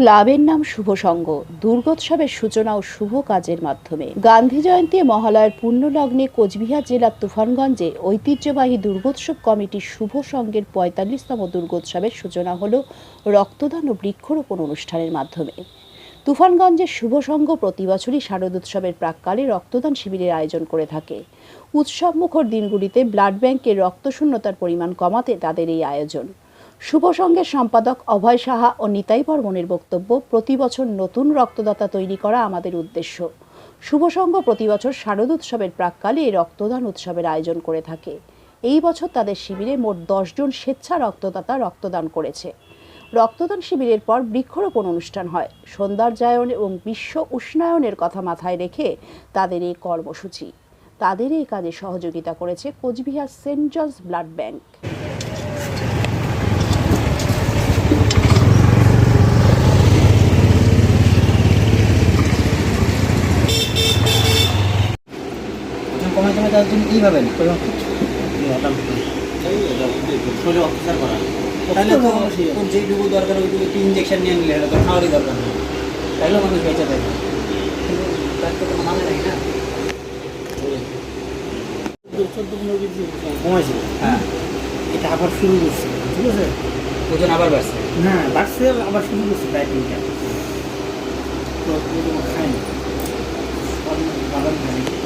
ক্লাবের নাম শুভ সংঘ দুর্গোৎসবের সূচনা ও শুভ কাজের মাধ্যমে। গান্ধী জয়ন্তী মহালয়ার পূর্ণলগ্নে কোচবিহার জেলার তুফানগঞ্জে ঐতিহ্যবাহী দুর্গোৎসব কমিটির শুভ সংঘের পঁয়তাল্লিশতম দুর্গোৎসবের সূচনা হল রক্তদান ও বৃক্ষরোপণ অনুষ্ঠানের মাধ্যমে। তুফানগঞ্জের শুভ সংঘ প্রতি বছরই শারদোৎসবের প্রাককালে রক্তদান শিবিরের আয়োজন করে থাকে। উৎসব মুখর দিনগুলিতে ব্লাড ব্যাংকের রক্তশূন্যতার পরিমাণ কমাতে তাদের এই আয়োজন। শুভ সংঘের সম্পাদক অভয় সাহা ও নিতাই বর্মনের বক্তব্য, প্রতি বছর নতুন রক্তদাতা তৈরি করা আমাদের উদ্দেশ্য। শুভ সংঘ প্রতি বছর শারদ উৎসবের প্রাককালে এই রক্তদান উৎসবের আয়োজন করে থাকে। এই বছর তাদের শিবিরে মোট দশজন স্বেচ্ছা রক্তদাতা রক্তদান করেছে। রক্তদান শিবিরের পর বৃক্ষরোপণ অনুষ্ঠান হয়। সৌন্দর্যায়ন এবং বিশ্ব উষ্ণায়নের কথা মাথায় রেখে তাদের এই কর্মসূচি। তাদের এই কাজে সহযোগিতা করেছে Coochbehar saint John's blood bank. তার জন্য কী ভাবেন শরীরে অত্যাচার করা। তাহলে তো যেটুকু দরকার ওইটুকু একটু ইঞ্জেকশন নিয়ে নিলে হলো খাওয়ারই দরকার নেই। তাইলেও মানুষ বেঁচে থাকে। কিন্তু তার তো কোনো মানে নাই না। কমাইছে হ্যাঁ। এটা আবার শুরু করছে ঠিক আছে? ওজন আবার বাড়ছে। হ্যাঁ বাড়ছে আবার শুরু করছে ডায়েটিংটা তো ওগুলো খায় না বাদাম খায়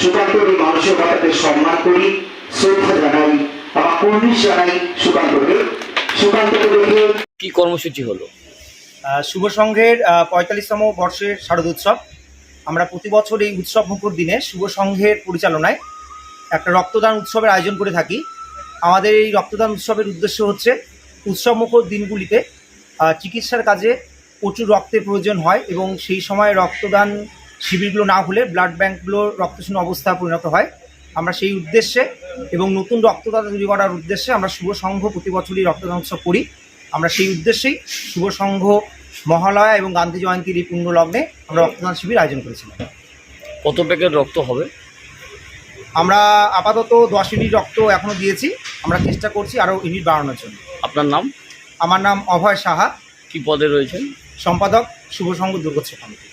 সুকান্তের এই মানসিকতাকে সম্মান করি শ্রদ্ধা জানাই আমার কর্নিশ জানাই সুকান্তকে। সুকান্তকে দেখে কি কর্মসূচি হলো? শুভ সংঘের পঁয়তাল্লিশতম বর্ষের শারদ উৎসব। আমরা প্রতি বছর এই উৎসব মুখর দিনে শুভ সংঘের পরিচালনায় একটা রক্তদান উৎসবের আয়োজন করে থাকি। আমাদের এই রক্তদান উৎসবের উদ্দেশ্য হচ্ছে উৎসব মুখর দিনগুলিতে চিকিৎসার কাজে প্রচুর রক্তের প্রয়োজন হয় এবং সেই সময় রক্তদান শিবিরগুলো না হলে ব্লাড ব্যাঙ্কগুলো রক্তশূন্য অবস্থা পরিণত হয়। আমরা সেই উদ্দেশ্যে এবং নতুন রক্তদাতা তৈরি করার উদ্দেশ্যে আমরা শুভ সংঘ প্রতি বছরই রক্তদান উৎসব করি। আমরা সেই উদ্দেশ্যেই শুভ সংঘ মহালয়া এবং গান্ধী জয়ন্তীর এই পুণ্য লগ্নে আমরা রক্তদান শিবির আয়োজন করেছিলাম। কত প্যাকেট রক্ত হবে? আমরা আপাতত দশ ইউনিট রক্ত এখনও দিয়েছি। আমরা চেষ্টা করছি আরও ইউনিট বাড়ানোর জন্য। আপনার নাম? আমার নাম অভয় সাহা। কি পদে রয়েছেন? সম্পাদক শুভ সংঘ দুর্গোৎসব কমিটি।